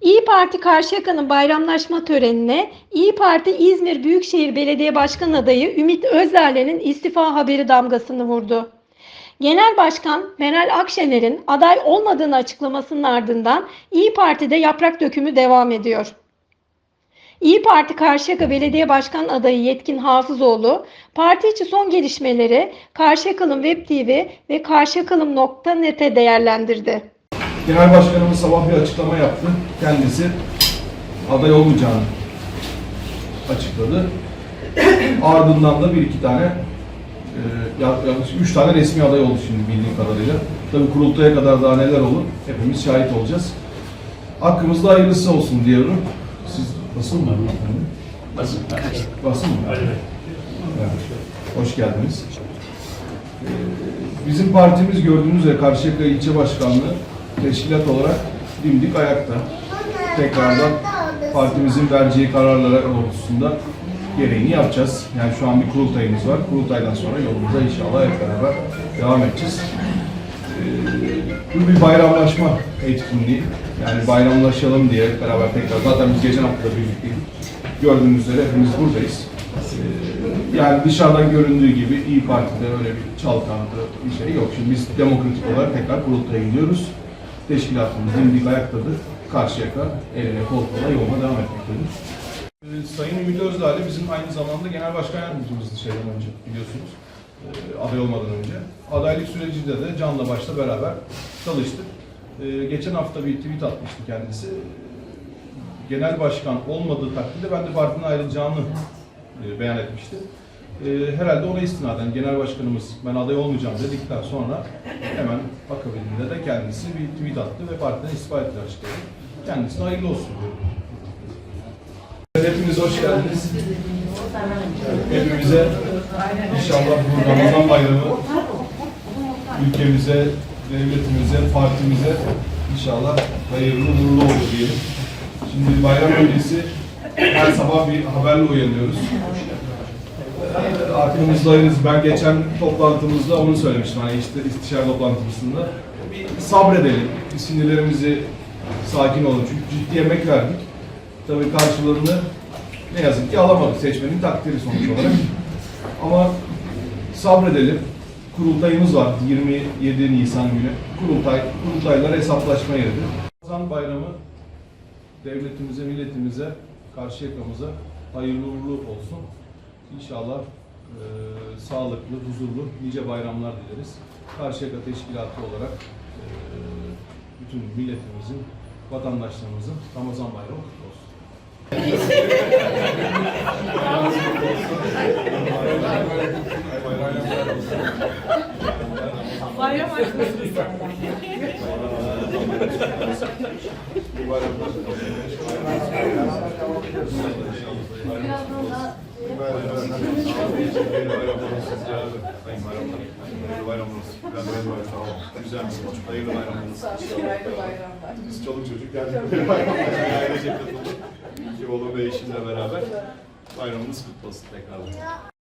İyi Parti Karşıyaka'nın bayramlaşma törenine İyi Parti İzmir Büyükşehir Belediye Başkan adayı Ümit Özdağ'ın istifa haberi damgasını vurdu. Genel Başkan Meral Akşener'in aday olmadığını açıklamasının ardından İyi Parti'de yaprak dökümü devam ediyor. İyi Parti Karşıyaka Belediye Başkan adayı Yetkin Hafızoğlu, parti içi son gelişmeleri Karşıyakalım Web TV ve Karşıyakalım.net'e değerlendirdi. Genel Başkanımız sabah bir açıklama yaptı. Kendisi aday olmayacağını açıkladı. Ardından da bir iki tane e, ya- yaklaşık üç tane resmi aday oldu şimdi bildiğim kadarıyla. Tabii kurultaya kadar daha neler olur hepimiz şahit olacağız. Hakkımızda hayırlısı olsun diyorum. Siz basın mı? Basın. Basın mı? Evet. Hoş geldiniz. Ee, Bizim partimiz gördüğünüz üzere Karşıyaka İlçe Başkanlığı teşkilat olarak dimdik ayakta. Tekrardan partimizin vereceği kararlara doğrultusunda gereğini yapacağız. Yani şu an bir kurultayımız var. Kurultaydan sonra yolumuza inşallah hep beraber devam edeceğiz. Ee, Bu bir bayramlaşma etkinliği. Yani bayramlaşalım diye beraber tekrar. Zaten biz geçen hafta da birlikteydik. Gördüğünüz üzere hepimiz buradayız. Ee, Yani dışarıdan göründüğü gibi İyi Parti'de öyle bir çalkantı bir şey yok. Şimdi biz demokratik olarak tekrar kurultaya gidiyoruz. Teşkilatımız dimdik ayaktadır. Karşıyaka, eline kol kola yoluna devam etmektedir. Ee, Sayın Ümit Özdağ bizim aynı zamanda genel başkan yardımcımızdı şeyden önce biliyorsunuz. Ee, aday olmadan önce. Adaylık sürecinde de canla başla beraber çalıştık. Ee, geçen hafta bir tweet atmıştı kendisi. Genel başkan olmadığı takdirde ben de partiden ayrılacağını e, beyan etmişti. E, herhalde ona istinaden genel başkanımız ben aday olmayacağım dedikten sonra hemen akabinde de kendisi bir tweet attı ve partiden istifa etti açıkladı. Kendisine hayırlı olsun diyorum. Hepiniz hoş geldiniz. Hepimize inşallah bu Ramazan bayramı ülkemize, devletimize, partimize inşallah hayırlı uğurlu olur diyelim. Şimdi bayram öncesi her sabah bir haberle uyanıyoruz. Arkamızdayız. Ben geçen toplantımızda onu söylemiştim. Hani işte istişare toplantısında. Bir sabredelim. Sinirlerimizi sakin olun. Çünkü ciddi emek verdik. Tabii karşılığını ne yazık ki alamadık. Seçmenin takdiri sonuç olarak. Ama sabredelim. Kurultayımız var 27 Nisan günü. Kurultay, kurultaylar hesaplaşma yeridir. Ramazan bayramı devletimize, milletimize, karşı yakamıza hayırlı uğurlu olsun. İnşallah sağlıklı, huzurlu, nice bayramlar dileriz. Karşıyaka Teşkilatı olarak e, bütün milletimizin, vatandaşlarımızın Ramazan bayramı kutlu olsun. Bayram açmasın Biz çoluk çocuk geldik. Ailecek katıldık. İki oğlum ve eşimle beraber bayramımız kutlu olsun tekrardan.